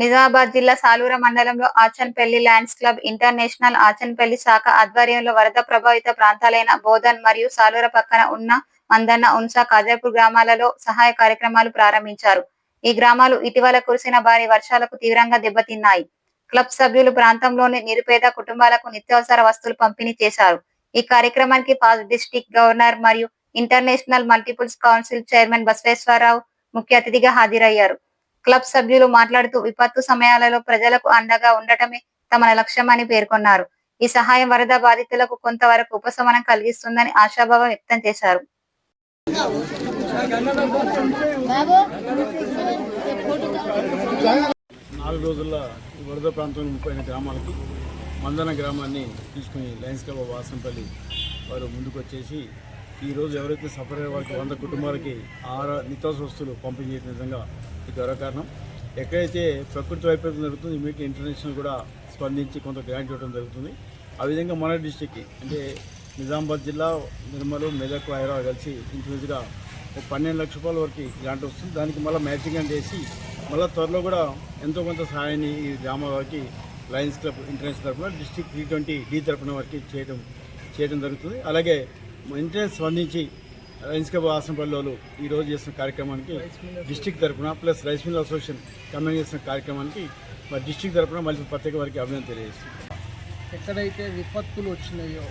నిజామాబాద్ జిల్లా సాలూర మండలంలో Achanpalli lions club international Achanpalli శాఖ ఆధ్వర్యంలో వరద ప్రభావిత ప్రాంతాలైన బోధన్ మరియు సాలూర పక్కన ఉన్న మందన్న ఉన్స కాజాపూర్ గ్రామాలలో సహాయ కార్యక్రమాలు ప్రారంభించారు. ఈ గ్రామాలు ఇటీవల కురిసిన భారీ వర్షాలకు తీవ్రంగా దెబ్బతిన్నాయి. క్లబ్ సభ్యులు ప్రాంతంలోని నిరుపేద కుటుంబాలకు నిత్యావసర వస్తువులు పంపిణీ చేశారు. ఈ కార్యక్రమానికి పాస్ డిస్టిక్ గవర్నర్ మరియు international multiples council chairman Basaveswara Rao ముఖ్య అతిథిగా హాజరయ్యారు. క్లబ్ సభ్యులు మాట్లాడుతూ విపత్తు సమయాలలో ప్రజలకు అండగా ఉండటమే తమ లక్ష్యమని పేర్కొన్నారు. ఈ సహాయం వరద బాధితులకు కొంతవరకు ఉపశమనం కలిగిస్తుందని ఆశాభావం వ్యక్తం చేశారు. నాలుగు రోజుల వరద ప్రాంతంలో ముప్పై గ్రామాలకి మందన గ్రామాన్ని తీసుకుని లయన్స్ క్లబ్ వాసంపల్లి వారు ముందుకు వచ్చేసి ఈరోజు ఎవరైతే సఫర్ అయ్యే వారికి వంద కుటుంబాలకి ఆహార నిత్యావసర వస్తువులు పంపిణీ చేసిన విధంగా ఇది గౌరవకారణం. ఎక్కడైతే ప్రకృతి వైపరీత్యం జరుగుతుంది ఇమీడియట్ ఇంటర్నేషనల్ కూడా స్పందించి కొంత గ్రాంట్ ఇవ్వడం జరుగుతుంది. ఆ విధంగా మన డిస్టిక్కి అంటే నిజామాబాద్ జిల్లా నిర్మలు మెదక్ హైదరాబాద్ కలిసి ఇంచుమించుగా ఒక పన్నెండు లక్షల రూపాయల వరకు గ్రాంట్ వస్తుంది. దానికి మళ్ళీ మ్యాచింగ్ అని చేసి మళ్ళీ త్వరలో కూడా ఎంతో కొంత సహాయాన్ని ఈ గ్రామాలకి వారికి లయన్స్ క్లబ్ ఇంటర్నేషనల్ తరఫున డిస్టిక్ టీ ట్వంటీ డి తరఫున వరకు చేయడం చేయడం జరుగుతుంది. అలాగే ఇంటర్నెట్ స్పందించి లయన్స్ క్లబ్ ఆసనపల్లిలో ఈరోజు చేసిన కార్యక్రమానికి డిస్టిక్ తరఫున plus rice mill association coming చేసిన కార్యక్రమానికి మరి డిస్టిక్ తరఫున మళ్ళీ ప్రత్యేక వారికి అభినందన తెలియజేస్తుంది ఎక్కడైతే విపత్తులు వచ్చినాయో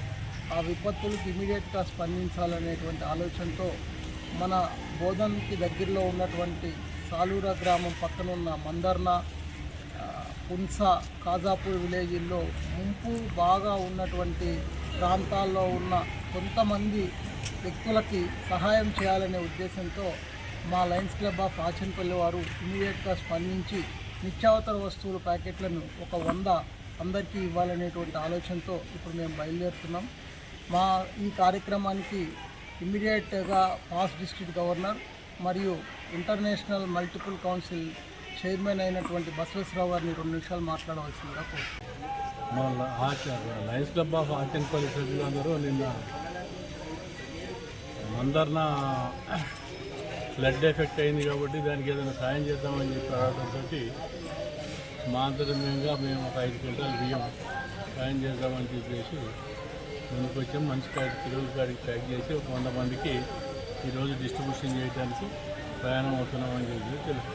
ఆ విపత్తులకు ఇమీడియట్గా స్పందించాలనేటువంటి ఆలోచనతో మన బోధన్కి దగ్గరలో ఉన్నటువంటి సాలూరా గ్రామం పక్కనున్న మందర్న ఆ, పున్స కాజాపూర్ విలేజ్ల్లో ముంపు బాగా ఉన్నటువంటి ప్రాంతాల్లో ఉన్న కొంతమంది వ్యక్తులకి సహాయం చేయాలనే ఉద్దేశంతో మా లయన్స్ క్లబ్ ఆఫ్ ఆచన్పల్లి వారు ఇమీడియట్గా స్పందించి నిత్యావసర వస్తువుల ప్యాకెట్లను ఒక వంద అందరికీ ఇవ్వాలనేటువంటి ఆలోచనతో ఇప్పుడు మేము బయలుదేరుతున్నాం. మా ఈ కార్యక్రమానికి ఇమ్మీడియట్గా పాస్ డిస్ట్రిక్ట్ గవర్నర్ మరియు ఇంటర్నేషనల్ మల్టిపుల్ కౌన్సిల్ చైర్మన్ అయినటువంటి బసవేశ్వరరావు గారిని రెండు నిమిషాలు మాట్లాడవలసిందిగా కోరుతున్నాను మా లయన్స్ క్లబ్ ఆఫ్ ఆచన్పల్లి సభ్యులందరూ నిన్న మందర్న ఫ్లడ్ ఎఫెక్ట్ అయింది కాబట్టి దానికి ఏదైనా సాయం చేద్దామని చెప్పి రావడంతో మా అంతర్గతంగా మేము ఒక ఐదు క్వింటాలు బియ్యం సాయం చేద్దామని చెప్పేసి ముందుకు వచ్చాం మంచి కాడి కిలోల కాడికి ప్యాక్ చేసి ఒక వంద మందికి ఈరోజు డిస్ట్రిబ్యూషన్ చేయడానికి ప్రయాణం అవుతున్నామని చెప్పి తెలుసు